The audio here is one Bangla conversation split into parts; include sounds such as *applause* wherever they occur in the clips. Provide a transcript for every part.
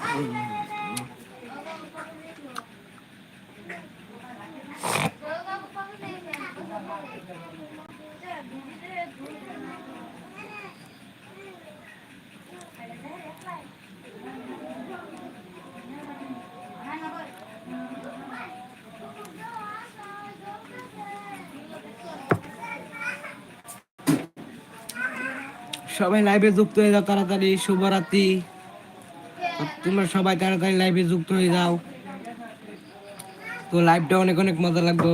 Mm-hmm. সবাই লাইভে যুক্ত হয়ে যাও তাড়াতাড়ি, শুভরাত্রি। তোমরা সবাই তাড়াতাড়ি লাইভে যুক্ত হয়ে যাও। তো লাইভটা অনেক অনেক মজা লাগবে।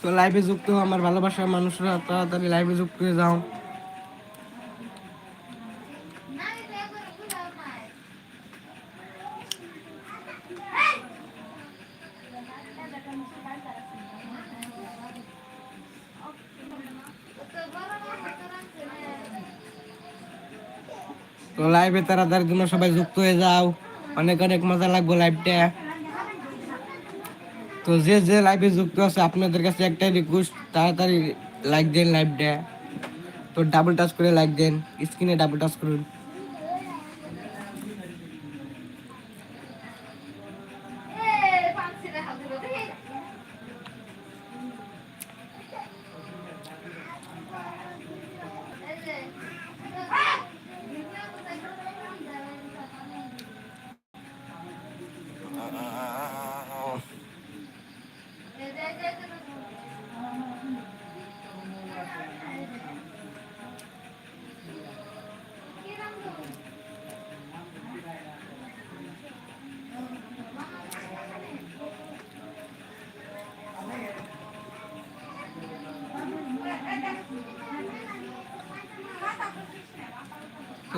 তো লাইভে যুক্ত আমার ভালোবাসার মানুষরা, তাড়াতাড়ি লাইভে যুক্ত হয়ে যাও। লাইভে তাড়াতাড়ি তোমরা সবাই যুক্ত হয়ে যাও। অনেক অনেক মজা লাগবে লাইভটা তো যে যে লাইভে যুক্ত আছে, আপনাদের কাছে একটাই রিকোয়েস্ট তাড়াতাড়ি লাইক দেন লাইভটা তো ডাবল টাচ করে লাইক দেন স্ক্রিনে ডাবল টাচ করুন।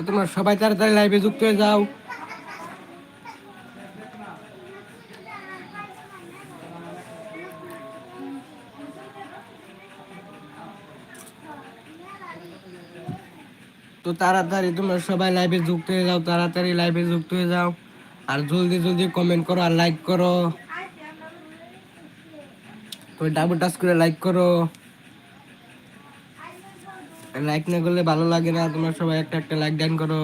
তোমরা সবাই তাড়াতাড়ি লাইভে যুক্ত হয়ে যাও। তো তাড়াতাড়ি তোমরা সবাই লাইভে যুক্ত হয়ে যাও, তাড়াতাড়ি লাইভে যুক্ত হয়ে যাও। আর জলদি জলদি কমেন্ট করো আর লাইক করো। তো ডাবল টাচ করে লাইক করো। লাইক না করলে ভালো লাগে না, তোমরা সবাই একটা একটা লাইক ডান করো।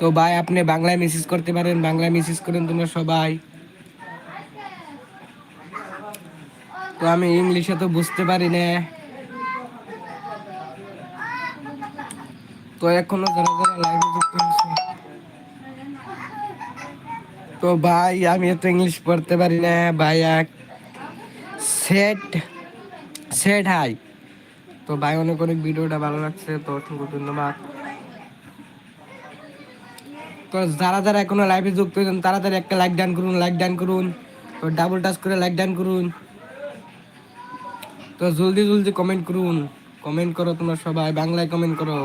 তো ভাই, আপনি বাংলায় মেসেজ করতে পারেন, বাংলায় মেসেজ করেন তোমরা সবাই। তো আমি ইংলিশে তো বুঝতে পারি না। তো এখনও যারা যারা লাইভে যুক্ত হয়েছে তো ভাই, আমি তো ইংলিশ পড়তে পারি না, ভাই, এক সেট সেট হাই তো ভাই, অনেক অনেক ভিডিওটা ভালো লাগছে, তো অসংখ্য ধন্যবাদ। তো যারা যারা এখনও লাইভে যুক্ত হয়েছেন তারা তাড়াতাড়ি একটা লাইক ডান করুন লাইক ডান করুন। তো ডাবল টাচ করে লাইক ডান করুন। তো জলদি জলদি কমেন্ট করুন। কমেন্ট করো তোমরা সবাই, বাংলায় কমেন্ট করো।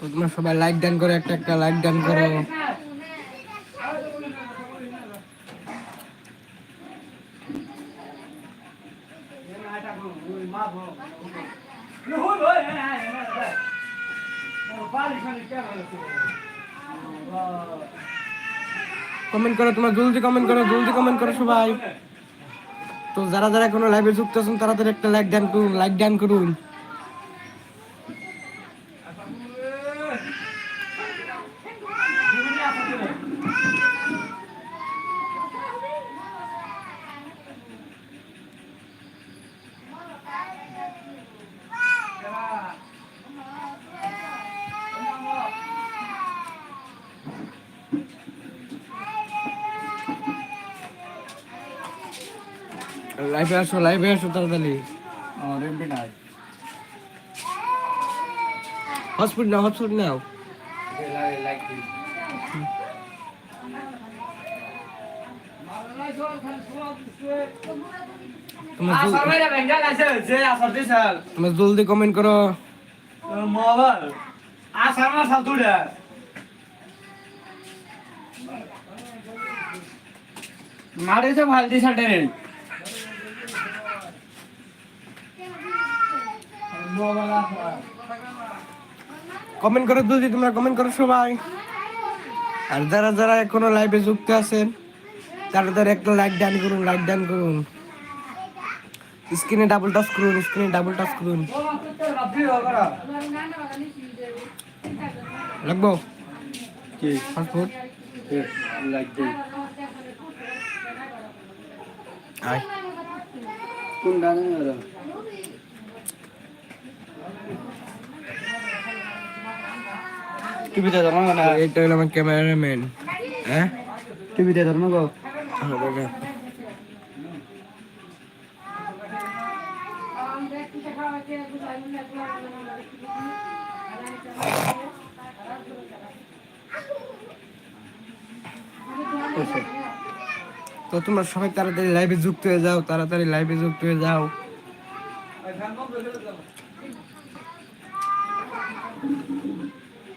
তোমরা সবাই লাইক ডান করো, একটা একটা লাইক ডান করো। কমেন্ট করো, তোমরা জলদি কমেন্ট করো, জলদি কমেন্ট করো সবাই। তো যারা যারা কোনো লাইভে যুক্ত আছেন, তাড়াতাড়ি একটা লাইক ডান করুন লাইক ডান করুন। লাইভে আসো লাইভে আসো তাড়াতাড়ি। Hospital now hospital now. তোমরা জলদি কমেন্ট করো। মোবাইল। আসর না সাল মারে তো ভালো দিছাল রে মোবাইল আসর কমেন্ট করো জলদি তোমরা কমেন্ট করো সবাই। আর যারা যারা এখনও লাইভে যুক্ত আছেন তারা তারা একটা লাইক ডান করুন লাইক ডান করুন। স্ক্রিনে ডাবল টাচ করুন স্ক্রিনে ডাবল টাচ করুন। লাগবো? কি? পাসপোর্ট কোন গানে টিভিতে ধর্ম না এইটা হলো আমার ক্যামেরাম্যান। হ্যাঁ? টিভিতে ধর্ম গো। হ্যাঁ, বলো। তো তোমরা সবাই তাড়াতাড়ি লাইভে যুক্ত হয়ে যাও তাড়াতাড়ি লাইভে যুক্ত হয়ে যাও।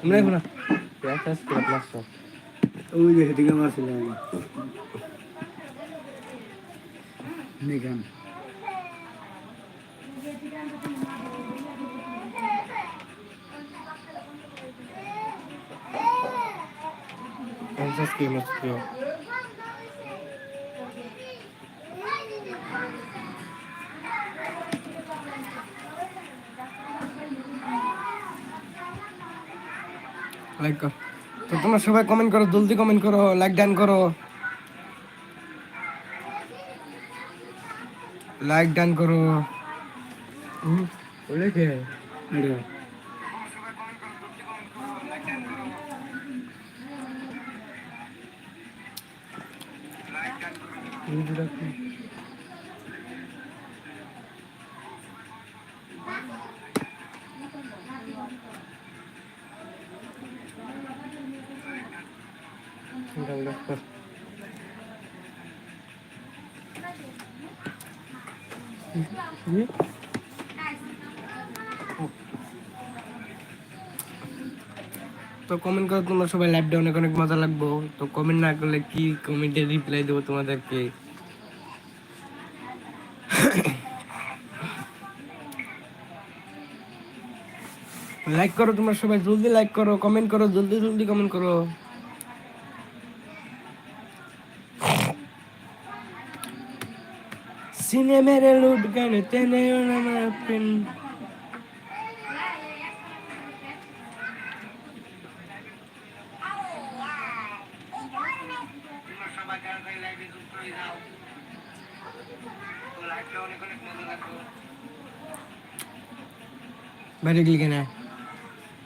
তোমরা এখন সাবস্ক্রাইব লাগছো ওই যে সেদিকে মারছিলাম আমি নিগান সাবস্ক্রাইব লাগছো লাইক কর। তো তোমরা সবাই কমেন্ট করো, জলদি কমেন্ট করো লাইক ডান করো। লাইক ডান করো। হুম বলে কে এটা ভিডিওটা কি? ডাউনলোড কর। হুম? তো কমেন্ট করো, তোমরা সবাই লাইভটা অনেক অনেক মজা লাগবো। তো কমেন্ট না করলে কি কমেন্টে রিপ্লাই দেবো তোমাদেরকে? *coughs* লাইক করো তোমরা সবাই, জলদি লাইক করো কমেন্ট করো, জলদি জলদি কমেন্ট করো। সিনে মেরে লুট গানে তেনে আমার পেন বাইরে গেলি কেন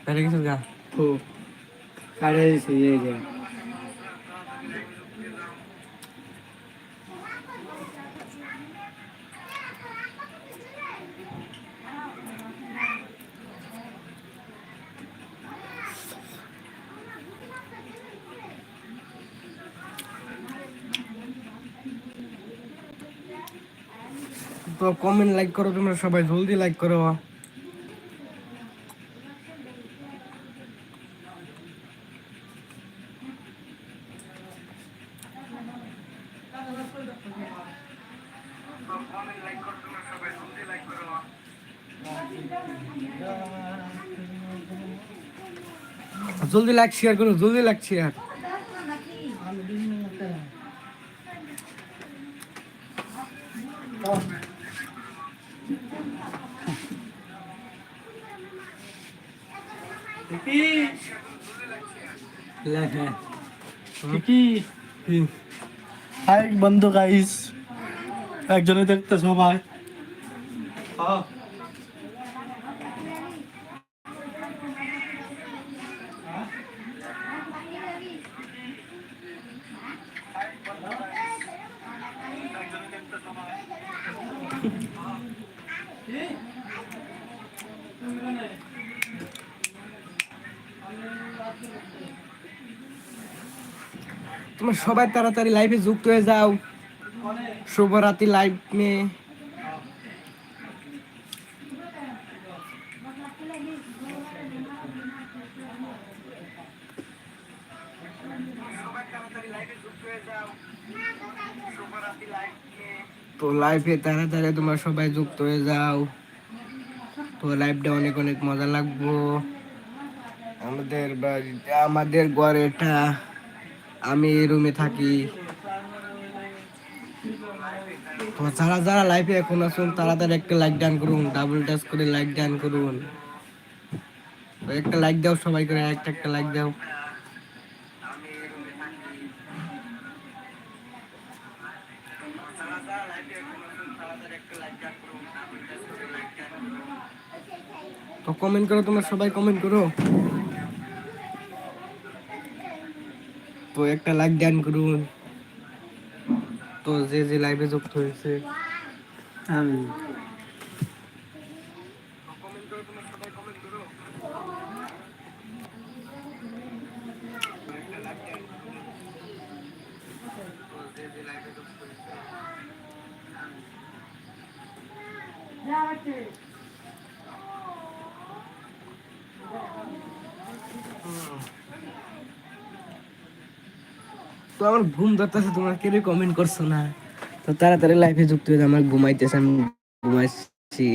বাইরে গেছিস গা ও কারে দিছে এই যে কমেন্ট লাইক করো, তোমরা সবাই জলদি লাইক করো। জলদি লাইক শেয়ার করো, জলদি লাইক শেয়ার বন্ধ গাইস একজনে দেখতেছে আমার হ্যাঁ তোমার সবাই তাড়াতাড়ি লাইভে যুক্ত হয়ে যাও। শুভরাত্রি লাইভ নিয়ে তো লাইভে তাড়াতাড়ি তোমরা সবাই যুক্ত হয়ে যাও। তো লাইভটা অনেক অনেক মজা লাগবো। আমাদের বাড়িতে আমাদের ঘর এটা আমি এই রুমে থাকি। তো যারা যারা লাইফে এখন আসুন তাড়াতাড়ি একটা লাইক ডান করুন ডাবল টাচ করে লাইক ডান করুন। একটা লাইক দাও, সবাই করে একটা একটা লাইক দাও। তো কমেন্ট করো তোমরা, সবাই কমেন্ট করো। তো একটা লাইক দান করুন। তো যে যে লাইভে যুক্ত হয়েছে। আমি তো আমার ঘুম ধরতেছে, তোমরা কেউ কমেন্ট করছ না। তো তাড়াতাড়ি লাইফে যুক্ত হয়ে আমার ঘুমাইতেছে, আমি ঘুমাচ্ছি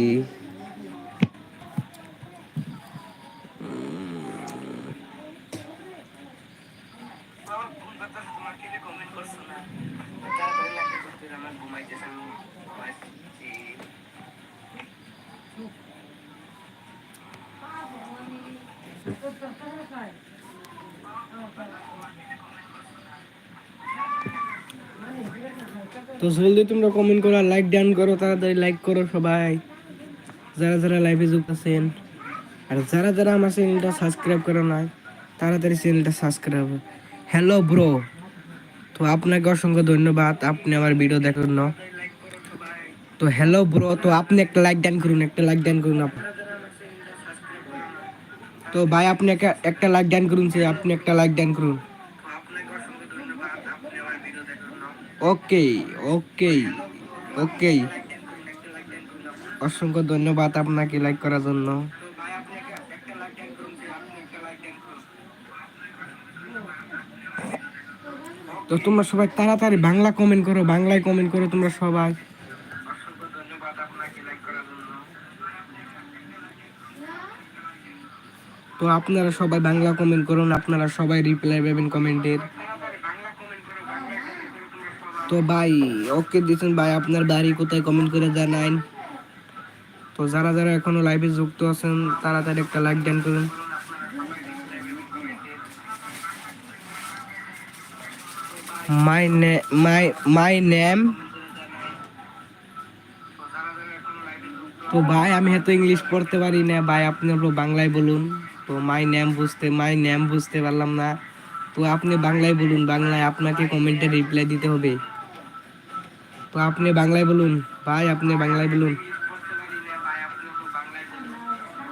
তো জলদি তোমরা কমেন্ট করো লাইক ডান করো, তাড়াতাড়ি লাইক করো সবাই। যারা যারা লাইভে যুক্ত আছেন, আর যারা যারা আমার চ্যানেলটা সাবস্ক্রাইব করো নাই, তাড়াতাড়ি চ্যানেলটা সাবস্ক্রাইব হ্যালো ব্রো তো আপনাকে অসংখ্য ধন্যবাদ, আপনি আমার ভিডিও দেখার জন্য। তো হ্যালো ব্রো তো আপনি একটা লাইক ডান করুন, একটা লাইক ডান করুন তো ভাই, আপনি একটা- লাইক ডান করুন আপনি একটা লাইক ডান করুন। ওকে ওকে ওকে অসংখ্য ধন্যবাদ আপনাকে লাইক করার জন্য। তো তোমরা সবাই তাড়াতাড়ি বাংলা কমেন্ট করো, বাংলায় কমেন্ট করো তোমরা সবাই। তো আপনারা সবাই বাংলা কমেন্ট করুন, আপনারা সবাই রিপ্লাই পাবেন কমেন্টের তো ভাই ওকে দিচ্ছেন ভাই, আপনার বাড়ি কোথায় কমেন্ট করে জানান তো যারা যারা এখনও লাইভে যুক্ত আছেন, তাড়াতাড়ি একটা লাইক দেন করুন। মাই মাই মাই নেম তো ভাই, আমি এত ইংলিশ পড়তে পারি না। ভাই, আপনি বাংলায় বলুন। তো মাই নেম বুঝতে মাই নেম বুঝতে পারলাম না। তো আপনি বাংলায় বলুন, বাংলায় আপনাকে কমেন্টে রিপ্লাই দিতে হবে। আপনি বাংলায় বলুন, ভাই আপনি বাংলায় বলুন।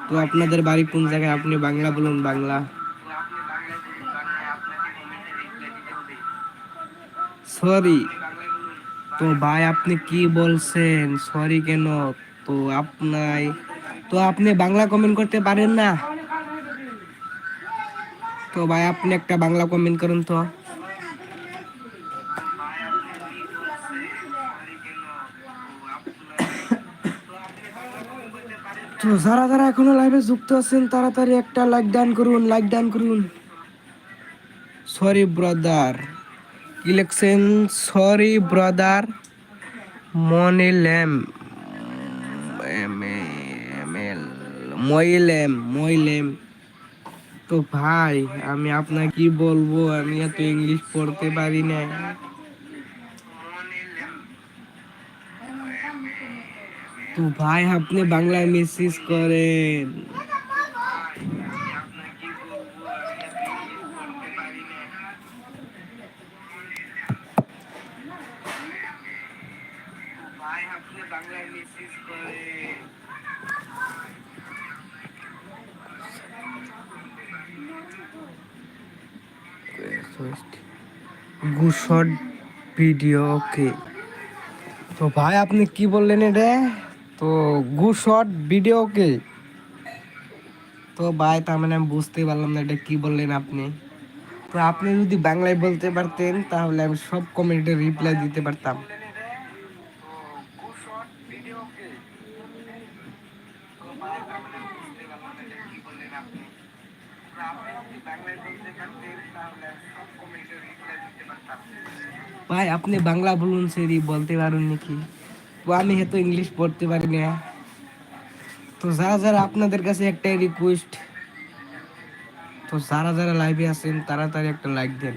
তো আপনাদের বাড়ি কোন জায়গায়? আপনি বাংলা বলুন, বাংলা। সরি তো ভাই আপনি কি বলছেন? সরি কেন? তো আপনাই তো আপনি বাংলা কমেন্ট করতে পারেন না? তো ভাই আপনি একটা বাংলা কমেন্ট করুন তো। তো যারা যারা এখনও লাইভে যুক্ত আছেন, তাড়াতাড়ি একটা লাইক ডান করুন লাইক ডান করুন। সরি ব্রাদার কি লিখছেন সরি ব্রাদার মনিলেম মইলেম মইলেম তো ভাই, আমি আপনাকে কি বলব? আমি এত ইংলিশ পড়তে পারি না তো ভাই আপনি বাংলায় মেসেজ করেন। ভিডিও ওকে তো ভাই আপনি কি বললেন এটা? তো গু শর্ট ভিডিও ওকে তো ভাই, তার মানে আমি বুঝতে পারলাম না এটা কি বললেন আপনি। তো আপনি যদি বাংলায় বলতে পারতেন, তাহলে আমি সব কমেন্টে রিপ্লাই দিতে পারতাম। ভাই, আপনি বাংলা বলুন, সেরি, বলতে পারুন নাকি? আমি হয়তো ইংলিশ পড়তে পারি না। তো যারা যারা আপনাদের কাছে একটাই রিকোয়েস্ট তো যারা যারা লাইভে আছেন তাড়াতাড়ি একটা লাইক দেন।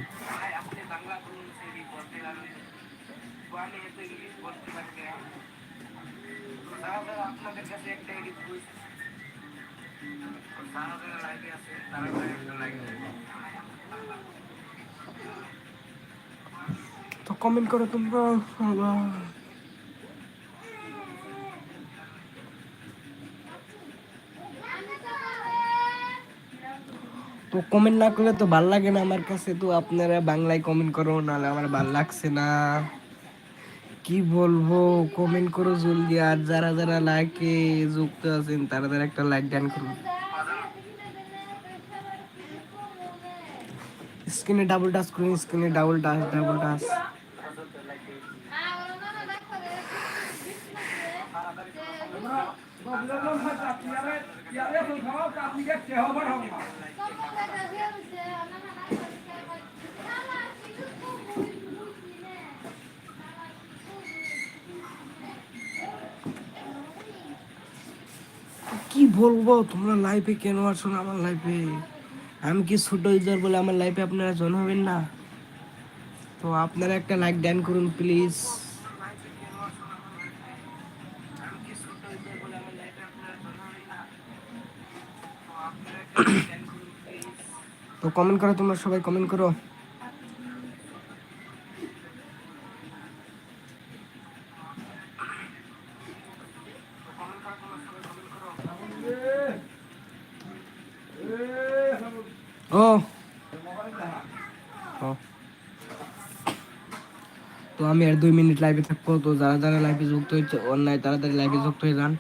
তো কমেন্ট করো তোমরা। কমেন্ট না করলে তো ভালো লাগে না আমার কাছে। তো আপনারা বাংলায় কমেন্ট করো, নাহলে আমার ভালো লাগছে না। কি বলব কমেন্ট করো জলদি। আর যারা যারা লাইকে যুক্ত আছেন, তারা তারা একটা লাইক ডান করুন। স্ক্রিনে ডাবল টাচ করুন স্ক্রিনে ডাবল টাচ ডাবল টাচ কি বলব? তোমরা লাইফে কেন আসো না আমার লাইফে আমি কি ছোট ইউজার বলে আমার লাইফে আপনারা জন হবেন না? তো আপনারা একটা লাইক ডান করুন প্লিজ তো কমেন্ট করো, তোমরা সবাই কমেন্ট করো। ও। তো আমি আর দুই মিনিট লাইভে থাকব, তো যারা যারা লাইভে যুক্ত হয়েছে, অন্যায় তাড়াতাড়ি লাইভে যুক্ত হয়ে যান।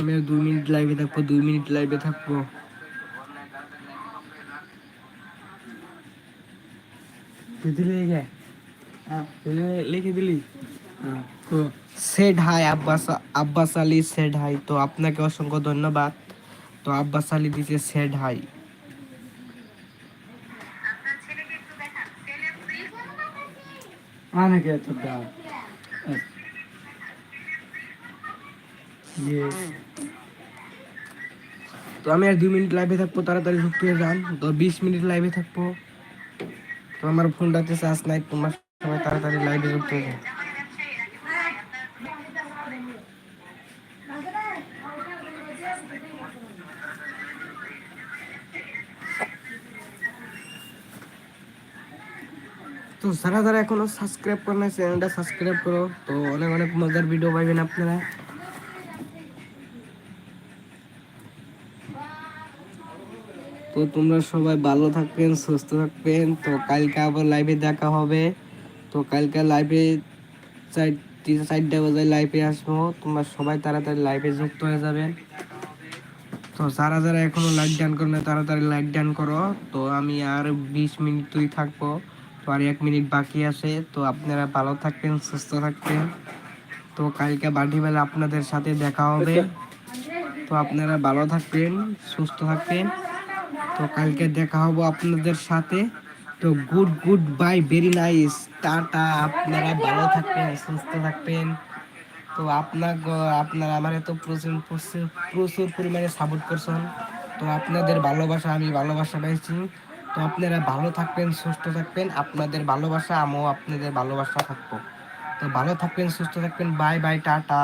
আমি আর দুই মিনিট লাইভে থাকব দুই মিনিট লাইভে থাকব। দিলি লিখে দিলি? Said hi Abbas Abbas Ali said hi তো আপনাকে অসংখ্য ধন্যবাদ। তো আব্বাস আলী দিছে সেড হাই অনেকে তো দাও তো আমি আর দুই মিনিট লাইভে থাকব, তাড়াতাড়ি হয়ে যান। তো বিশ মিনিট লাইভে থাকব। তো আমার ফোনটাতে চার্জ নাই, তোমার সবাই তাড়াতাড়ি লাইভে হয়ে যান। তো যারা যারা এখনও সাবস্ক্রাইব করে না চ্যানেলটা সাবস্ক্রাইব করো। তো অনেক অনেক মজার ভিডিও পাবেন আপনারা। তোমরা সবাই ভালো থাকবেন, সুস্থ থাকবেন। তো কালকে আবার লাইভে দেখা হবে। তো কালকে লাইভে চারটি চারটা বাজায় লাইভে আসব। তোমরা সবাই তাড়াতাড়ি লাইভে যুক্ত হয়ে যাবেন তো যারা যারা এখনও লাইক ডান করো না তাড়াতাড়ি লাইক ডান করো। তো আমি আর বিশ মিনিট মিনিটই থাকব। তো আর এক মিনিট বাকি আছে। তো আপনারা ভালো থাকবেন, সুস্থ থাকবেন। তো কালকে বাড়িবেলা আপনাদের সাথে দেখা হবে। তো আপনারা ভালো থাকবেন, সুস্থ থাকবেন। তো কালকে দেখা হব আপনাদের সাথে। তো good good, bye, very nice. Tata, আপনারা ভালো থাকবেন, সুস্থ থাকবেন। তো আপনার আপনারা আমার এত প্রচুর প্রচুর প্রচুর পরিমাণে সাপোর্ট করছেন। তো আপনাদের ভালোবাসা, আমি ভালোবাসা পাইছি। তো আপনারা ভালো থাকবেন, সুস্থ থাকবেন। আপনাদের ভালোবাসা, আমিও আপনাদের ভালোবাসা থাকব। তো ভালো থাকবেন, সুস্থ থাকবেন। Bye bye, tata.